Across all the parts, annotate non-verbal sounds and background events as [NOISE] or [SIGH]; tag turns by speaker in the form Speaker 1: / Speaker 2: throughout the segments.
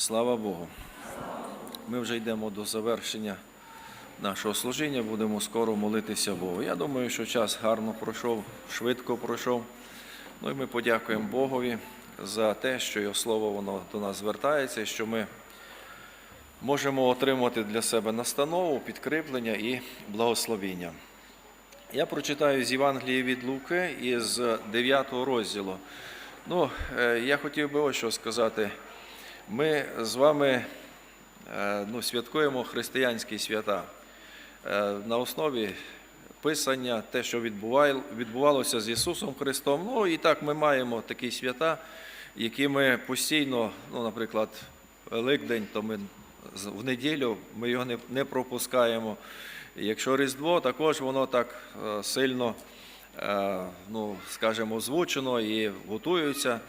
Speaker 1: Слава Богу. Ми вже йдемо до завершення нашого служіння, будемо скоро молитися Богу. Я думаю, що час гарно пройшов, швидко пройшов. Ну і ми подякуємо Богові за те, що його слово воно до нас звертається, що ми можемо отримати для себе настанову, підкріплення і благословіння. Я прочитаю з Євангелії від Луки із 9 розділу. Ну, е, я хотів би ось що сказати. Ми з вами е, ну, святкуємо християнські свята Е, на основі писання, те, що відбувалося з Ісусом Христом. Ну і так ми маємо такі свята, які ми постійно, ну, наприклад, Великдень, то ми в неділю ми його не, пропускаємо. Якщо Різдво, також воно так е, сильно, ну, скажімо, озвучено і готуються.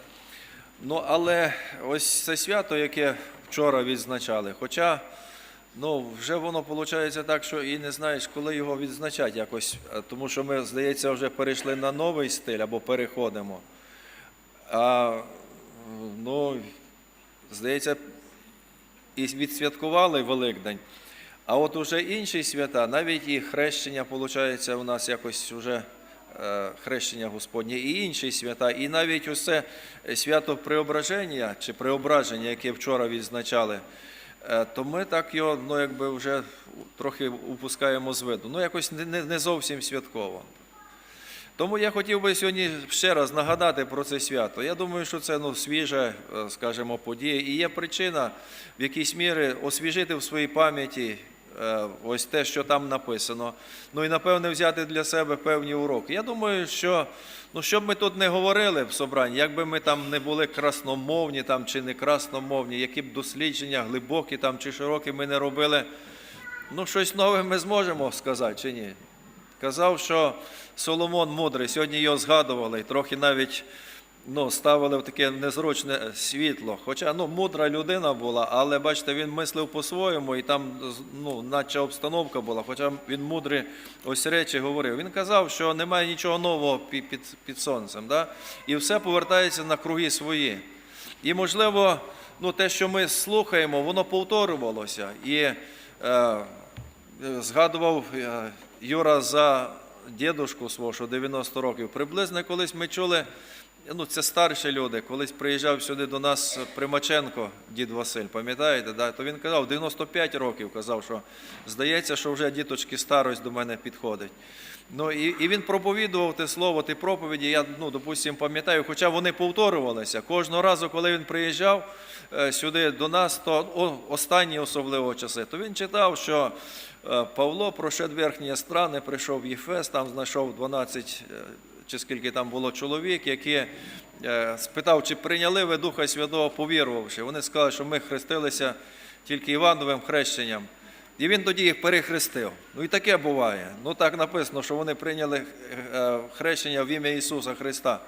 Speaker 1: Ну, але ось це свято, яке вчора відзначали, хоча ну, вже воно виходить так, що і не знаєш, коли його відзначати якось, тому що ми, здається, вже перейшли на новий стиль або переходимо. А ну, здається, і відсвяткували Великдень. А от уже інші свята, навіть і хрещення, виходить, у нас якось вже хрещення Господнє, і інші свята, і навіть усе свято Преображення чи Преображення, яке вчора відзначали, е, то ми так його ну, якби вже трохи упускаємо з виду. Ну, якось не, не, зовсім святково. Тому я хотів би сьогодні ще раз нагадати про це свято. Я думаю, що це ну, свіжа, е, скажімо, подія. І є причина в якійсь мірі освіжити в своїй пам'яті е, ось те, що там написано. Ну і напевне взяти для себе певні уроки. Я думаю, що ну, що б ми тут не говорили в собранні, якби ми там не були красномовні там, чи не красномовні, які б дослідження глибокі там, чи широкі ми не робили, ну щось нове ми зможемо сказати чи ні. Казав, що Соломон мудрий, сьогодні його згадували, трохи навіть ну, ставили в таке незручне світло. Хоча ну, мудра людина була, але бачите, він мислив по-своєму, і там ну, наче обстановка була, хоча він мудрі ось речі говорив. Він казав, що немає нічого нового під, під, під сонцем, да? і все повертається на круги свої. І, можливо, ну, те, що ми слухаємо, воно повторювалося. І е, згадував е, Юра за дідушку свого, що 90 років. Приблизно колись ми чули, ну це старші люди, колись приїжджав сюди до нас Примаченко, дід Василь, пам'ятаєте? Да? То він казав, 95 років казав, що здається, що вже діточки старость до мене підходить. Ну і, і він проповідував те слово, ті проповіді, я, ну, допустимо, пам'ятаю, хоча вони повторювалися. Кожного разу, коли він приїжджав е, сюди до нас, то о, останні особливо часи, то він читав, що е, Павло прошед верхні страни, прийшов в Єфес, там знайшов 12 е, чи скільки там було чоловік, які е, спитав, чи прийняли ви Духа Святого, повірувавши. Вони сказали, що ми хрестилися тільки Івановим хрещенням. І він тоді їх перехрестив. Ну і таке буває. Ну так написано, що вони прийняли е, хрещення в ім'я Ісуса Христа.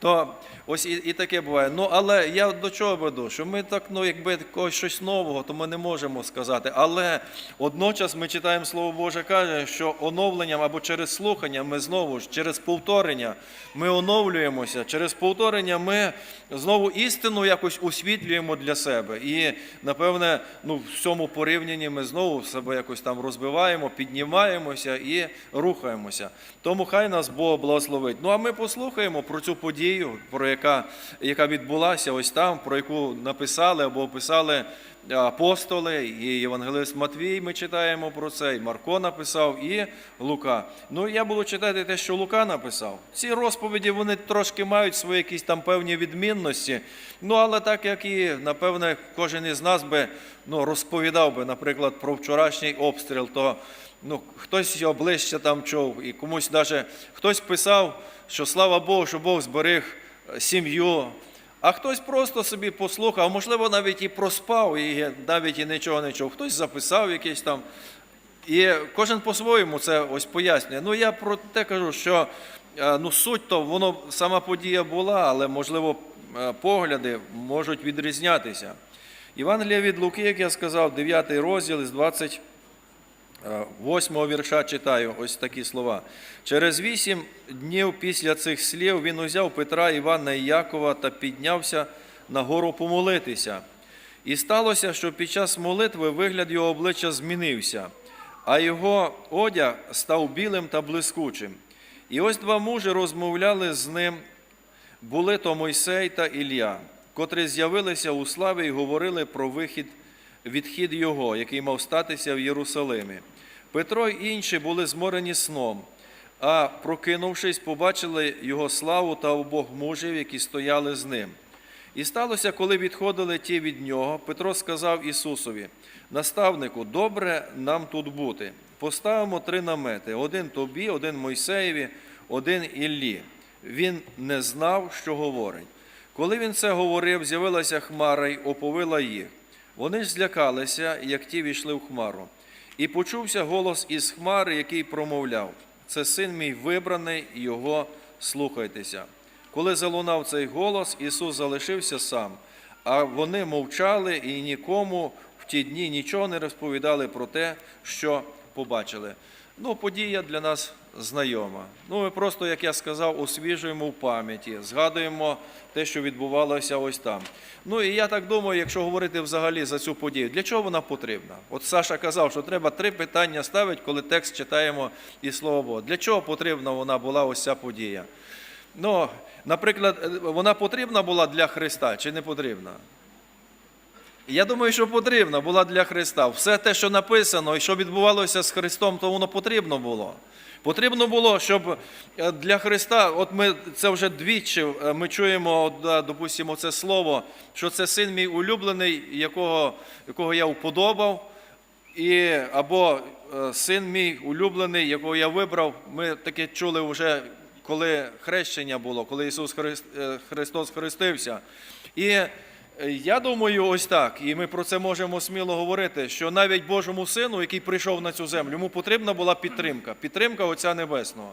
Speaker 1: То ось і, і таке буває. Ну але я до чого веду? Що ми так, ну якби когось щось нового, то ми не можемо сказати. Але водночас ми читаємо Слово Боже каже, що оновленням або через слухання ми знову ж через повторення ми оновлюємося. Через повторення ми знову істину якось усвітлюємо для себе. І напевне, ну в цьому порівнянні ми знову себе якось там розбиваємо, піднімаємося і рухаємося. Тому хай нас Бог благословить. Ну а ми послухаємо про цю подію, про яка, яка відбулася ось там, про яку написали або описали апостоли, і Євангелист Матвій. Ми читаємо про це, і Марко написав, і Лука. Ну я буду читати те, що Лука написав. Ці розповіді вони трошки мають свої якісь там певні відмінності. Ну але так як і напевне кожен із нас би ну, розповідав би, наприклад, про вчорашній обстріл, то ну, хтось його ближче там чув, і комусь навіть хтось писав, що слава Богу, що Бог зберіг е, сім'ю. А хтось просто собі послухав, можливо, навіть і проспав, і навіть і нічого не чув. Хтось записав якийсь там. І кожен по-своєму це ось пояснює. Ну я про те кажу, що е, ну, суть то воно сама подія була, але можливо е, погляди можуть відрізнятися. Євангелія від Луки, як я сказав, 9 розділ із 20. Е, Восьмого вірша читаю ось такі слова. Через вісім днів після цих слів він узяв Петра, Івана і Якова та піднявся на гору помолитися. І сталося, що під час молитви вигляд його обличчя змінився, а його одяг став білим та блискучим. І ось два мужі розмовляли з ним, були то Мойсей та Ілля, котрі з'явилися у славі і говорили про вихід, відхід його, який мав статися в Єрусалимі. Петро й інші були зморені сном, а прокинувшись, побачили його славу та обох мужів, які стояли з ним. І сталося, коли відходили ті від нього, Петро сказав Ісусові: Наставнику, добре нам тут бути. Поставимо три намети: один тобі, один Мойсеєві, один Іллі. Він не знав, що говорить. Коли він це говорив, з'явилася хмара й оповила їх. Вони ж злякалися, як ті війшли в хмару. І почувся голос із хмари, який промовляв: Це син мій вибраний, його слухайтеся. Коли залунав цей голос, Ісус залишився сам, а вони мовчали і нікому в ті дні нічого не розповідали про те, що побачили. Ну, подія для нас знайома. Ну, ми просто, як я сказав, освіжуємо в пам'яті, згадуємо те, що відбувалося ось там. Ну і я так думаю, якщо говорити взагалі за цю подію, для чого вона потрібна? От Саша казав, що треба три питання ставити, коли текст читаємо і слово Бога. Для чого потрібна вона була ось ця подія? Ну, наприклад, вона потрібна була для Христа чи не потрібна? Я думаю, що потрібна була для Христа. Все те, що написано і що відбувалося з Христом, то воно потрібно було. Потрібно було, щоб е, для Христа, от ми це вже двічі е, ми чуємо, допустимо, це слово, що це син мій улюблений, якого, якого я вподобав, і, або е, син мій улюблений, якого я вибрав. Ми таке чули вже, коли хрещення було, коли Ісус Христос хрестився. І я думаю, ось так, і ми про це можемо сміло говорити, що навіть Божому Сину, який прийшов на цю землю, йому потрібна була підтримка, підтримка Отця Небесного.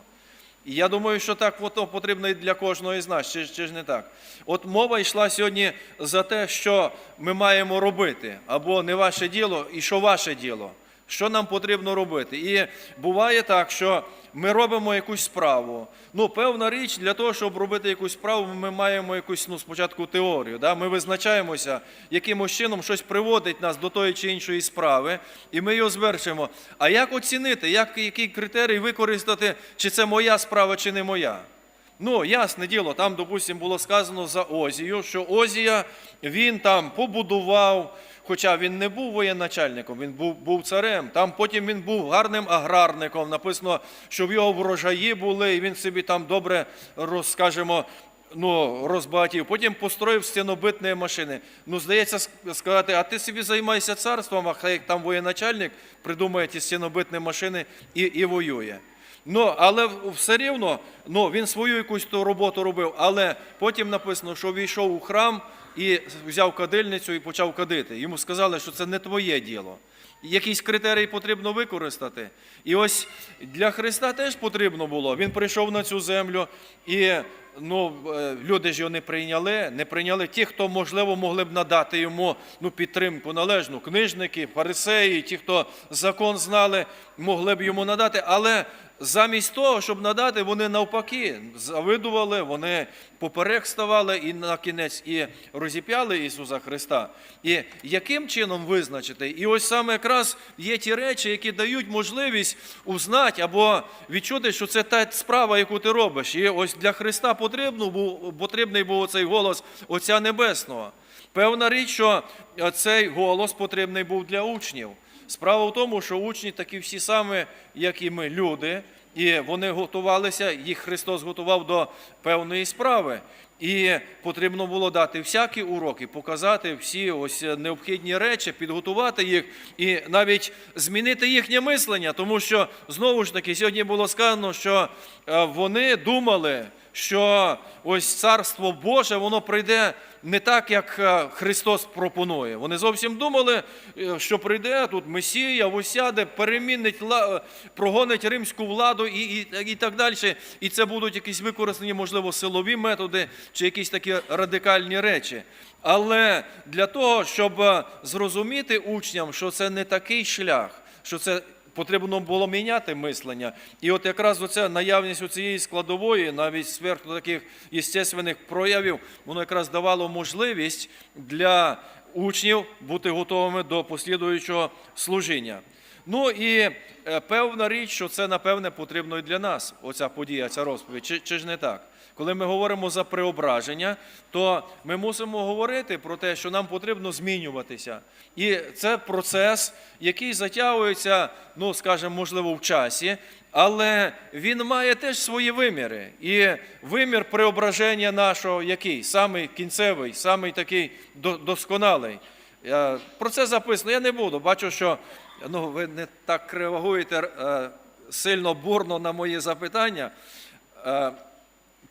Speaker 1: І я думаю, що так воно потрібно і для кожного із нас, чи, чи ж не так. От мова йшла сьогодні за те, що ми маємо робити, або не ваше діло, і що ваше діло. Що нам потрібно робити? І буває так, що ми робимо якусь справу. Ну, певна річ, для того, щоб робити якусь справу, ми маємо якусь ну, спочатку теорію. Да? Ми визначаємося, якимось чином щось приводить нас до тої чи іншої справи, і ми його звершимо. А як оцінити, як, який критерій використати, чи це моя справа, чи не моя? Ну, ясне діло, там, допустимо, було сказано за Озію, що Озія він там побудував, хоча він не був воєначальником, він був, був царем. Там потім він був гарним аграрником. Написано, що в його врожаї були, і він собі там добре розкажемо. Ну, розбагатів. Потім построїв стінобитні машини. Ну, здається, сказати, а ти собі займайся царством, а хай там воєначальник придумає ті стінобитні машини і, і воює. Ну, але все рівно ну, він свою якусь ту роботу робив, але потім написано, що війшов у храм і взяв кадильницю і почав кадити. Йому сказали, що це не твоє діло. Якийсь критерій потрібно використати. І ось для Христа теж потрібно було. Він прийшов на цю землю, і ну, е, люди ж його не прийняли, не прийняли ті, хто, можливо, могли б надати йому ну, підтримку належну. Книжники, фарисеї, ті, хто закон знали, могли б йому надати. Але замість того, щоб надати, вони навпаки завидували, вони поперек ставали і на кінець і розіп'яли Ісуса Христа. І яким чином визначити? І ось саме якраз є ті речі, які дають можливість узнати або відчути, що це та справа, яку ти робиш. І ось для Христа був, потрібний був цей голос Отця Небесного. Певна річ, що цей голос потрібний був для учнів. Справа в тому, що учні такі всі самі, як і ми, люди, і вони готувалися, їх Христос готував до певної справи. І потрібно було дати всякі уроки, показати всі ось необхідні речі, підготувати їх і навіть змінити їхнє мислення, тому що знову ж таки сьогодні було сказано, що е, вони думали, що ось царство Боже, воно прийде не так, як е, Христос пропонує. Вони зовсім думали, е, що прийде тут Месія, осяде, перемінить, е, прогонить римську владу і, і, і так далі. І це будуть якісь використані, можливо, силові методи чи якісь такі радикальні речі. Але для того, щоб зрозуміти учням, що це не такий шлях, що це потрібно було міняти мислення. І от якраз оця наявність у цієї складової, навіть зверху таких естественних проявів, воно якраз давало можливість для учнів бути готовими до послідуючого служіння. Ну і е, певна річ, що це напевне потрібно і для нас, оця подія, ця розповідь, чи, чи ж не так? Коли ми говоримо за преображення, то ми мусимо говорити про те, що нам потрібно змінюватися. І це процес, який затягується, ну скажімо, можливо, в часі, але він має теж свої виміри. І вимір преображення нашого, який? Самий кінцевий, самий такий досконалий. Про це записано. Я не буду. Бачу, що ну, ви не так реагуєте е, сильно бурно на мої запитання.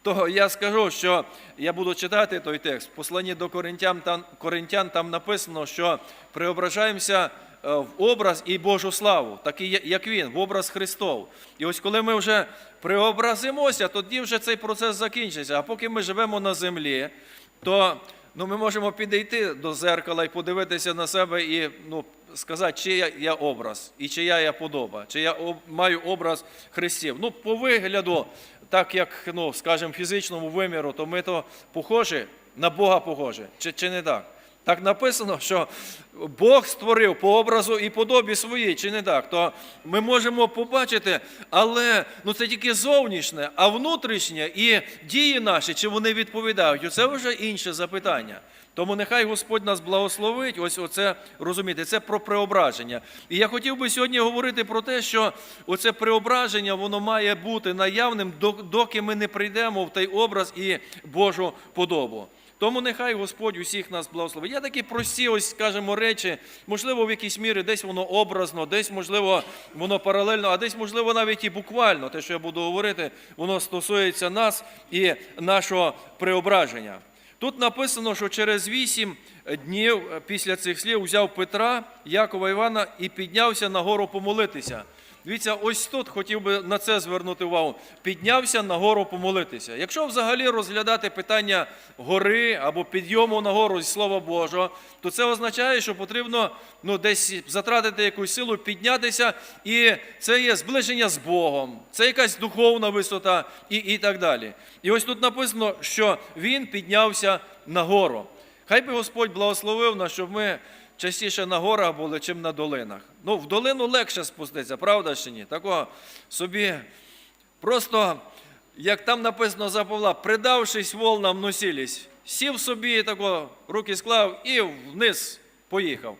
Speaker 1: То я скажу, що я буду читати той текст. В посланні до Коринтян там, Коринтян там написано, що преображаємося е, в образ і Божу славу, такий як він, в образ Христов. І ось коли ми вже преобразимося, тоді вже цей процес закінчиться. А поки ми живемо на землі, то ну, ми можемо підійти до зеркала і подивитися на себе і ну, сказати, чий я, я образ, і чия я подоба, чи я об, маю образ Христів. Ну, по вигляду, так як, ну, скажімо, фізичному виміру, то ми то похожі, на Бога похожі, чи, чи не так? Так написано, що Бог створив по образу і подобі своїй, чи не так? То ми можемо побачити, але ну це тільки зовнішнє, а внутрішнє і дії наші, чи вони відповідають, це вже інше запитання. Тому нехай Господь нас благословить, ось оце розумієте, це про преображення. І я хотів би сьогодні говорити про те, що оце преображення воно має бути наявним, доки ми не прийдемо в той образ і Божу подобу. Тому нехай Господь усіх нас благословить. Я такі прості, ось скажімо, речі, можливо, в якійсь мірі десь воно образно, десь, можливо, воно паралельно, а десь, можливо, навіть і буквально, те, що я буду говорити, воно стосується нас і нашого преображення. Тут написано, що через вісім днів після цих слів взяв Петра, Якова Івана і піднявся на гору помолитися. Дивіться, ось тут хотів би на це звернути увагу. Піднявся на гору помолитися. Якщо взагалі розглядати питання гори або підйому на гору зі Слова Божого, то це означає, що потрібно ну, десь затратити якусь силу, піднятися, і це є зближення з Богом, це якась духовна висота і, і так далі. І ось тут написано, що він піднявся на гору. Хай би Господь благословив нас, щоб ми частіше на горах були, чим на долинах. Ну, в долину легше спуститися, правда чи ні? Такого собі просто, як там написано за Павла, придавшись волнам носились, сів собі, тако, руки склав і вниз поїхав.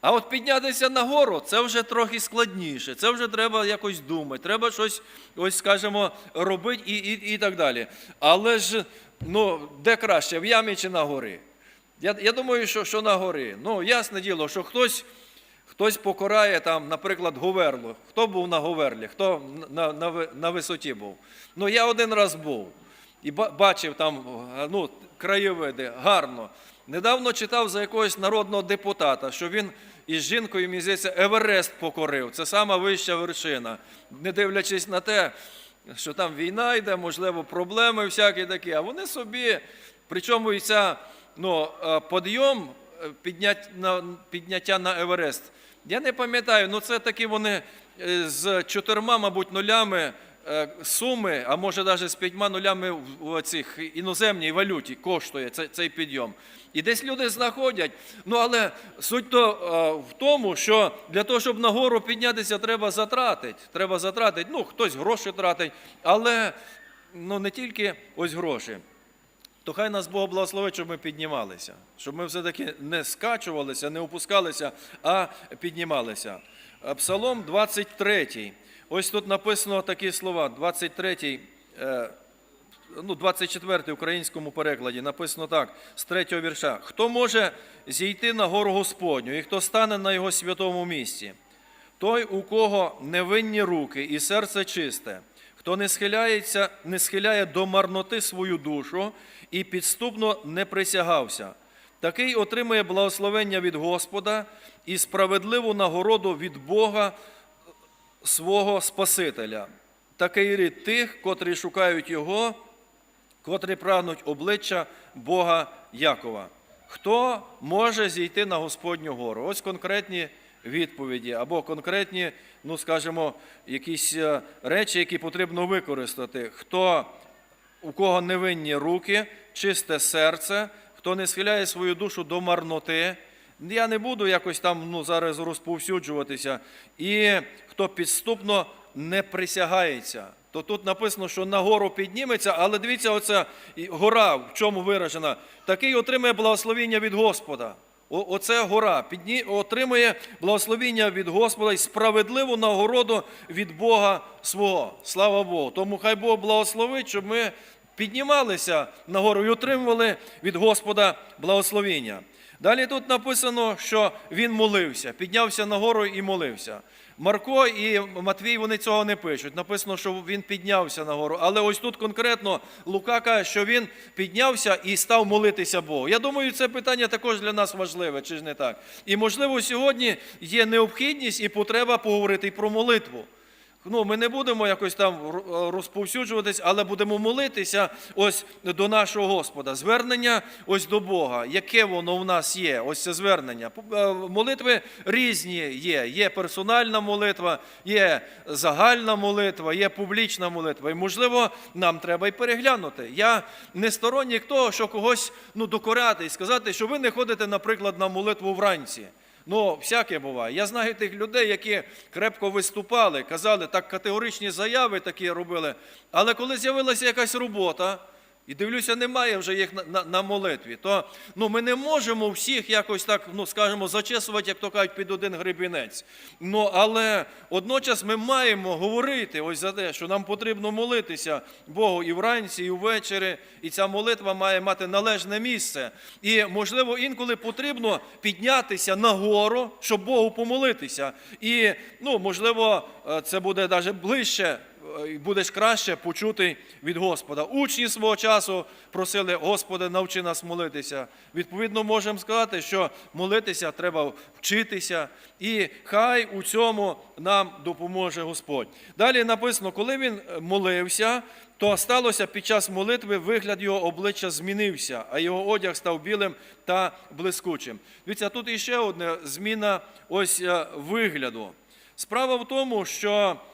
Speaker 1: А от піднятися на гору це вже трохи складніше. Це вже треба якось думати, треба щось, ось скажімо, робити і, і, і так далі. Але ж ну, де краще, в ямі чи на горі? Я, я думаю, що, що на горі. Ну, ясне діло, що хтось, хтось покорає там, наприклад, Говерлу. Хто був на Говерлі, хто на, на, на висоті був? Ну, я один раз був і бачив там ну, краєвиди, гарно. Недавно читав за якогось народного депутата, що він із жінкою, мені здається, Еверест покорив. Це сама вища вершина. Не дивлячись на те, що там війна йде, можливо, проблеми всякі такі, а вони собі, причому і ця ну, е, підйом е, підняття на Еверест. Я не пам'ятаю, ну це такі вони е, з чотирма, мабуть, нулями суми, а може навіть з п'ятьма нулями в- цих іноземній валюті коштує цей, підйом. І десь люди знаходять. Ну але суть то в тому, що для того, щоб нагору піднятися, треба затратити. Треба затратити. Ну, хтось гроші тратить, але ну, не тільки ось гроші. То хай нас Бог благословить, щоб ми піднімалися, щоб ми все-таки не скачувалися, не опускалися, а піднімалися. Е, Псалом 23. Ось тут написано такі слова, 23, е, ну, 24 в українському перекладі, написано так, з третього вірша. Хто може зійти на гору Господню, і хто стане на його святому місці? Той, у кого невинні руки і серце чисте, хто не схиляється, не схиляє до марноти свою душу і підступно не присягався, такий отримує благословення від Господа і справедливу нагороду від Бога свого Спасителя. Такий рід тих, котрі шукають Його, котрі прагнуть обличчя Бога Якова. Хто може зійти на Господню гору? Ось конкретні відповіді або конкретні, ну скажімо, якісь е, речі, які потрібно використати. Хто у кого невинні руки, чисте серце, хто не схиляє свою душу до марноти Я не буду якось там ну, зараз розповсюджуватися. І хто підступно не присягається. То тут написано, що на гору підніметься, але дивіться, оця гора, в чому виражена, такий отримає благословіння від Господа. Оце гора підні... отримує благословіння від Господа і справедливу нагороду від Бога свого. Слава Богу. Тому хай Бог благословить, щоб ми піднімалися на гору і отримували від Господа благословіння. Далі тут написано, що він молився, піднявся на гору і молився. Марко і Матвій вони цього не пишуть. Написано, що він піднявся на гору. Але ось тут конкретно Лука каже, що він піднявся і став молитися Богу. Я думаю, це питання також для нас важливе, чи ж не так? І можливо, сьогодні є необхідність і потреба поговорити про молитву. Ну, ми не будемо якось там розповсюджуватись, але будемо молитися ось до нашого Господа. Звернення ось до Бога. Яке воно в нас є? Ось це звернення. Е, Молитви різні є. Є персональна молитва, є загальна молитва, є публічна молитва. І можливо, нам треба і переглянути. Я не сторонник того, що когось ну, докоряти і сказати, що ви не ходите, наприклад, на молитву вранці. Ну, всяке буває. Я знаю тих людей, які крепко виступали, казали, так категоричні заяви такі робили. Але коли з'явилася якась робота, і дивлюся, немає вже їх на, на, на молитві, то ну, ми не можемо всіх якось так, ну, скажімо, зачесувати, як то кажуть, під один гребінець. Ну, але водночас ми маємо говорити ось за те, що нам потрібно молитися Богу і вранці, і ввечері, і ця молитва має мати належне місце. І, можливо, інколи потрібно піднятися на гору, щоб Богу помолитися. І, ну, можливо, е, це буде навіть ближче будеш краще почути від Господа. Учні свого часу просили, Господи, навчи нас молитися. Відповідно, можемо сказати, що молитися треба вчитися, і хай у цьому нам допоможе Господь. Далі написано, коли він молився, то сталося під час молитви вигляд його обличчя змінився, а його одяг став білим та блискучим. Дивіться, тут іще одна зміна ось е, вигляду. Справа в тому, що е,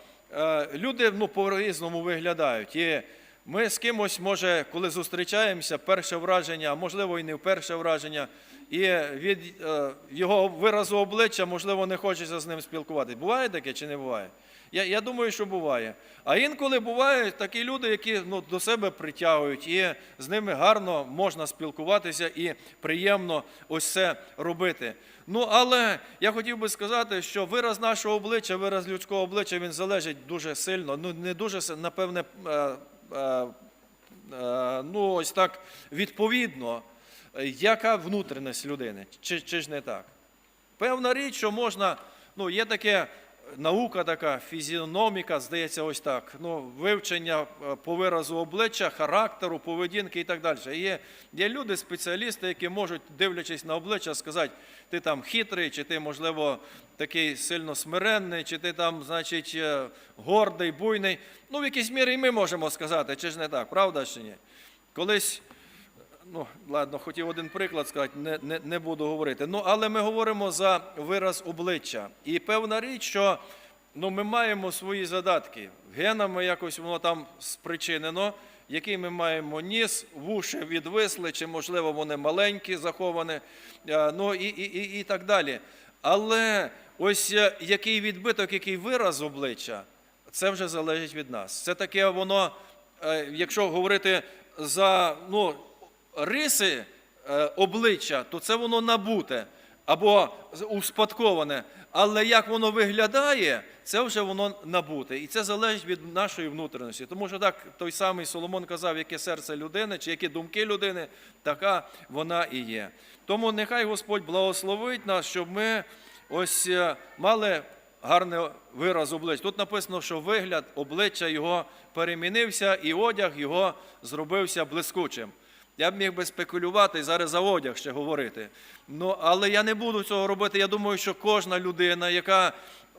Speaker 1: люди ну, по-різному виглядають. І ми з кимось, може, коли зустрічаємося, перше враження, а можливо і не перше враження, і від е, його виразу обличчя, можливо, не хочеться з ним спілкуватися. Буває таке чи не буває? Я, я думаю, що буває. А інколи бувають такі люди, які ну, до себе притягують, і з ними гарно можна спілкуватися і приємно ось це робити. Ну, але я хотів би сказати, що вираз нашого обличчя, вираз людського обличчя, він залежить дуже сильно, ну не дуже напевне, е, е, е, ну ось так відповідно, яка внутрішність людини, чи, чи ж не так? Певна річ, що можна, ну, є таке наука така, фізіономіка, здається, ось так. Ну, вивчення е, по виразу обличчя, характеру, поведінки і так далі. Є, є люди, спеціалісти, які можуть, дивлячись на обличчя, сказати, ти там хитрий, чи ти, можливо, такий сильно смиренний, чи ти там, значить, е, гордий, буйний. Ну, в якійсь мірі і ми можемо сказати, чи ж не так, правда чи ні? Колись ну, ладно, хотів один приклад сказати, не, не, не буду говорити. Ну, але ми говоримо за вираз обличчя. І певна річ, що ну, ми маємо свої задатки. Генами якось воно там спричинено, який ми маємо ніс, вуші відвисли, чи, можливо, вони маленькі, заховані, е, ну і, і, і, і так далі. Але ось е, який відбиток, який вираз обличчя, це вже залежить від нас. Це таке воно, е, якщо говорити за ну, риси е, обличчя, то це воно набуте або успадковане. Але як воно виглядає, це вже воно набуте. І це залежить від нашої внутрішності. Тому що так той самий Соломон казав, яке серце людини, чи які думки людини, така вона і є. Тому нехай Господь благословить нас, щоб ми ось е, мали гарний вираз обличчя. Тут написано, що вигляд обличчя його перемінився, і одяг його зробився блискучим. Я б міг би спекулювати і зараз за одяг ще говорити. Ну, але я не буду цього робити. Я думаю, що кожна людина, яка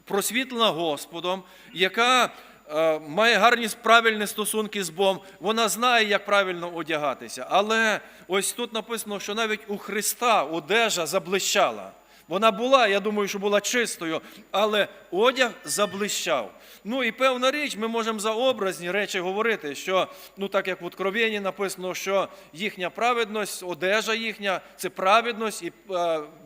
Speaker 1: просвітлена Господом, яка е, має гарні правильні стосунки з Богом, вона знає, як правильно одягатися. Але ось тут написано, що навіть у Христа одежа заблищала. Вона була, я думаю, що була чистою, але одяг заблищав. Ну і певна річ, ми можемо за образні речі говорити, що ну так як в Откровенні написано, що їхня праведність, одежа їхня це праведність і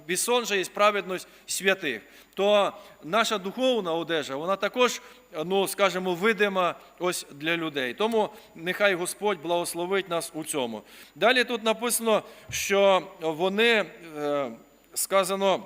Speaker 1: бісон же є праведність святих. То наша духовна одежа, вона також, ну скажімо, видима ось для людей. Тому нехай Господь благословить нас у цьому. Далі тут написано, що вони е, сказано.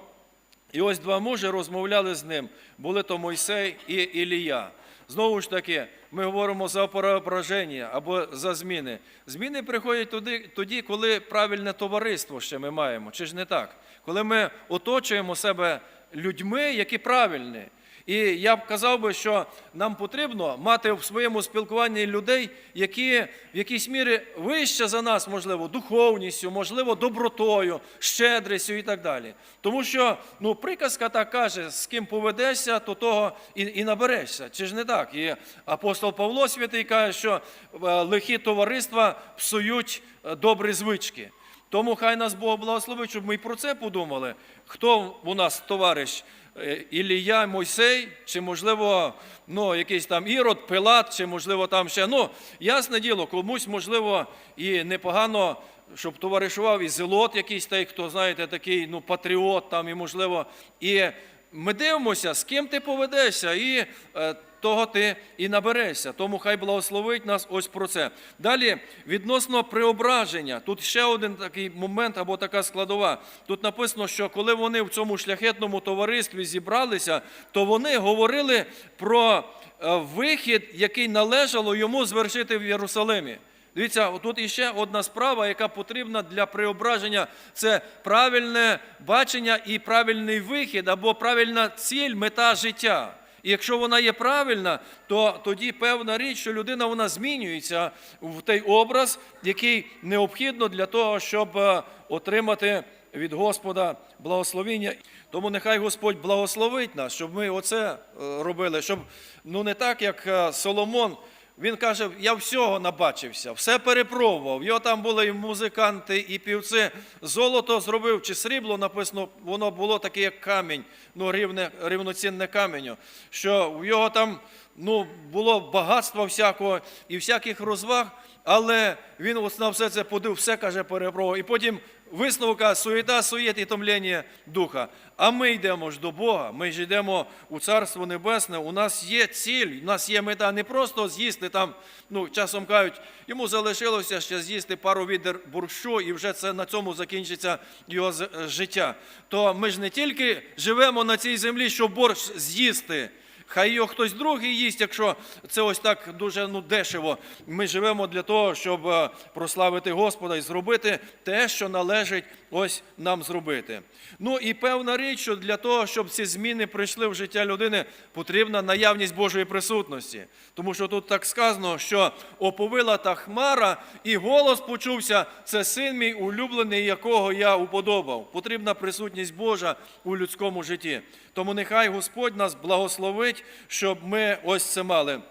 Speaker 1: І ось два мужі розмовляли з ним. Були то Мойсей і Ілія. Знову ж таки, ми говоримо за преображення або за зміни. Зміни приходять туди, тоді, коли правильне товариство ще ми маємо. Чи ж не так? Коли ми оточуємо себе людьми, які правильні. І я б казав би, що нам потрібно мати в своєму спілкуванні людей, які в якійсь мірі вище за нас, можливо, духовністю, можливо, добротою, щедрістю і так далі. Тому що ну, приказка так каже, з ким поведешся, то того і, і наберешся. Чи ж не так? І апостол Павло Святий каже, що е, лихі товариства псують е, добрі звички. Тому хай нас Бог благословить, щоб ми і про це подумали. Хто у нас товариш? Е, Ілія, Мойсей, чи, можливо, ну, якийсь там Ірод, Пилат, чи, можливо, там ще. Ну, ясне діло, комусь, можливо, і непогано, щоб товаришував і зелот якийсь, той, хто, знаєте, такий ну, патріот, там, і, можливо, і ми дивимося, з ким ти поведешся, і е, того ти і наберешся. Тому хай благословить нас ось про це. Далі, відносно преображення, тут ще один такий момент або така складова. Тут написано, що коли вони в цьому шляхетному товаристві зібралися, то вони говорили про е, вихід, який належало йому звершити в Єрусалимі. Дивіться, тут іще одна справа, яка потрібна для преображення, це правильне бачення і правильний вихід або правильна ціль, мета життя. І якщо вона є правильна, то тоді певна річ, що людина вона змінюється в той образ, який необхідно для того, щоб е, отримати від Господа благословіння. Тому нехай Господь благословить нас, щоб ми оце е, робили, щоб ну не так, як е, Соломон. Він каже, я всього набачився, все перепробував. Його там були і музиканти, і півці. Золото зробив чи срібло написано, воно було таке, як камінь, ну рівне, рівноцінне каменю. Що в його там ну, було багатство всякого і всяких розваг, але він ось на все це подив, все каже, перепробував. І потім висновок каже, суєта, суєт і томлення духа. А ми йдемо ж до Бога, ми ж йдемо у Царство Небесне, у нас є ціль, у нас є мета не просто з'їсти там, ну, часом кажуть, йому залишилося ще з'їсти пару відер борщу, і вже це на цьому закінчиться його е, життя. То ми ж не тільки живемо на цій землі, щоб борщ з'їсти. Хай його хтось другий їсть, якщо це ось так дуже ну, дешево. Ми живемо для того, щоб е, прославити Господа і зробити те, що належить ось нам зробити. Ну і певна річ, що для того, щоб ці зміни прийшли в життя людини, потрібна наявність Божої присутності. Тому що тут так сказано, що оповила та хмара, і голос почувся: це син мій улюблений, якого я уподобав. Потрібна присутність Божа у людському житті. Тому нехай Господь нас благословить, щоб ми ось це мали.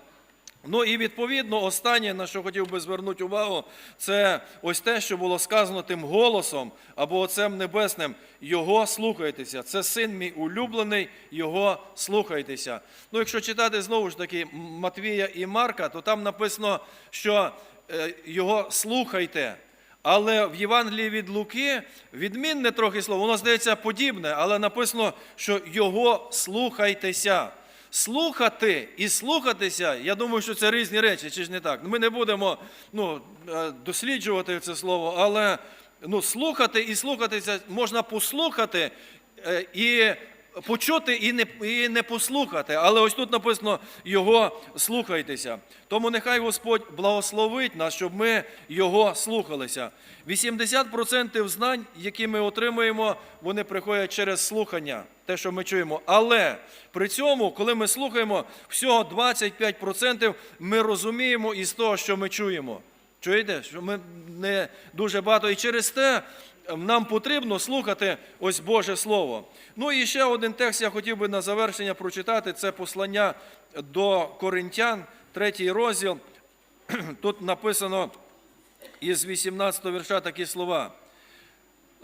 Speaker 1: Ну і відповідно, останнє, на що хотів би звернути увагу, це ось те, що було сказано тим голосом або Отцем Небесним. Його слухайтеся. Це син мій улюблений, його слухайтеся. Ну, якщо читати знову ж таки Матвія і Марка, то там написано, що е, його слухайте. Але в Євангелії від Луки відмінне трохи слово, воно здається подібне, але написано, що його слухайтеся. Слухати і слухатися, я думаю, що це різні речі, чи ж не так? Ми не будемо ну, е, досліджувати це слово, але ну, слухати і слухатися можна послухати е, і почути і не, і не послухати. Але ось тут написано його слухайтеся. Тому нехай Господь благословить нас, щоб ми його слухалися. 80% знань, які ми отримуємо, вони приходять через слухання, те, що ми чуємо. Але при цьому, коли ми слухаємо, всього 25% ми розуміємо із того, що ми чуємо. Чуєте, що ми не дуже багато і через те нам потрібно слухати ось Боже Слово. Ну і ще один текст я хотів би на завершення прочитати. Це послання до Коринтян, третій розділ. [CLEARS THROAT] Тут написано із 18 вірша такі слова.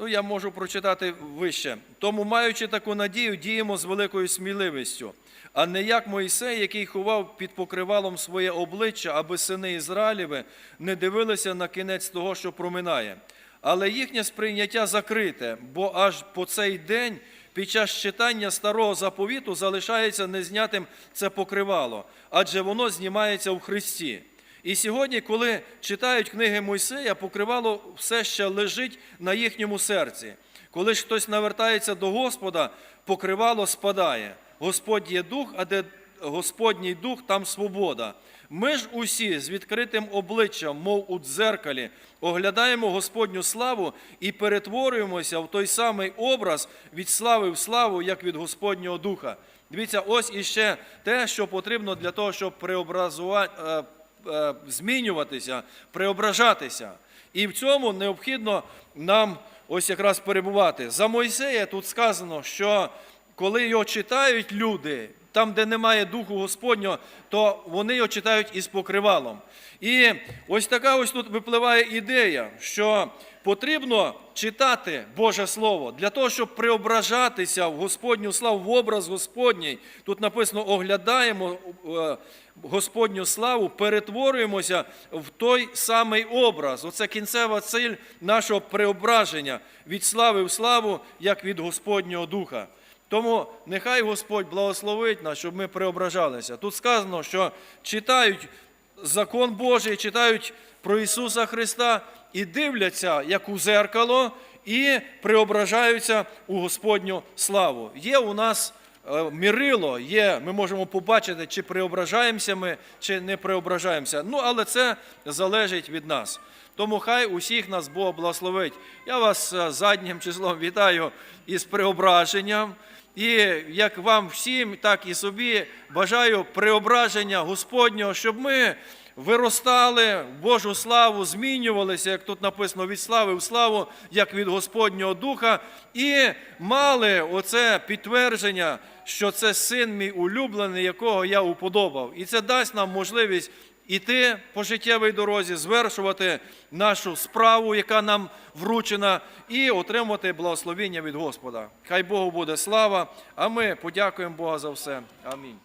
Speaker 1: Ну, я можу прочитати вище. Тому, маючи таку надію, діємо з великою сміливістю, а не як Моїсей, який ховав під покривалом своє обличчя, аби сини Ізраїлєві не дивилися на кінець того, що проминає. Але їхнє сприйняття закрите, бо аж по цей день під час читання старого заповіту залишається незнятим це покривало, адже воно знімається в Христі. І сьогодні, коли читають книги Мойсея, покривало все ще лежить на їхньому серці. Коли ж хтось навертається до Господа, покривало спадає. Господь є дух, а де Господній дух, там свобода. Ми ж усі з відкритим обличчям, мов у дзеркалі, оглядаємо Господню славу і перетворюємося в той самий образ від слави в славу, як від Господнього Духа. Дивіться, ось іще те, що потрібно для того, щоб преобразувати е, змінюватися, преображатися. І в цьому необхідно нам ось якраз перебувати. За Мойсея тут сказано, що коли його читають люди, там, де немає Духу Господнього, то вони його читають із покривалом. І ось така ось тут випливає ідея, що потрібно читати Боже Слово для того, щоб преображатися в Господню славу, в образ Господній. Тут написано: оглядаємо е, Господню славу, перетворюємося в той самий образ. Оце кінцева ціль нашого преображення від слави в славу, як від Господнього Духа. Тому нехай Господь благословить нас, щоб ми преображалися. Тут сказано, що читають закон Божий, читають про Ісуса Христа і дивляться, як у зеркало, і преображаються у Господню славу. Є у нас е, мірило, є, ми можемо побачити, чи преображаємося ми, чи не преображаємося. Ну, але це залежить від нас. Тому хай усіх нас Бог благословить. Я вас е, заднім числом вітаю із преображенням. І як вам всім, так і собі бажаю преображення Господнього, щоб ми виростали в Божу славу, змінювалися, як тут написано, від слави в славу, як від Господнього Духа, і мали оце підтвердження, що це син мій улюблений, якого я уподобав. І це дасть нам можливість іти по життєвій дорозі, звершувати нашу справу, яка нам вручена, і отримувати благословіння від Господа. Хай Богу буде слава, а ми подякуємо Бога за все. Амінь.